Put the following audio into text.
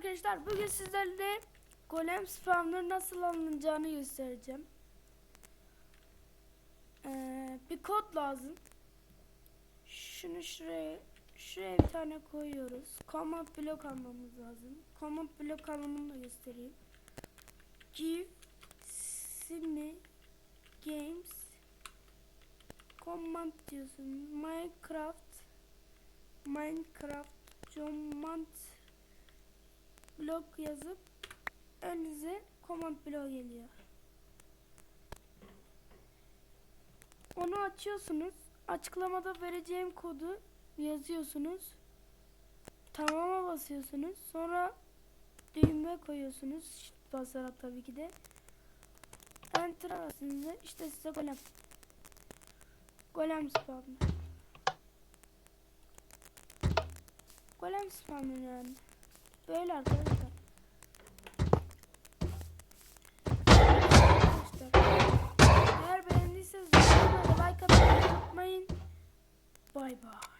arkadaşlar bugün sizlerle golem spawner nasıl alınacağını göstereceğim. Ee, bir kod lazım. Şunu şuraya şuraya bir tane koyuyoruz. Command block almamız lazım. Command block alımını da göstereyim. Give Simi Games Command diyorsun. Minecraft Minecraft command blok yazıp önünüze command blok geliyor. Onu açıyorsunuz. Açıklamada vereceğim kodu yazıyorsunuz. Tamama basıyorsunuz. Sonra düğme koyuyorsunuz. Shift basarak tabii ki de. Enter basınca işte size golem. Golem spawner. Golem spawner yani. Böyle. Arkadaşlar. Bye bye.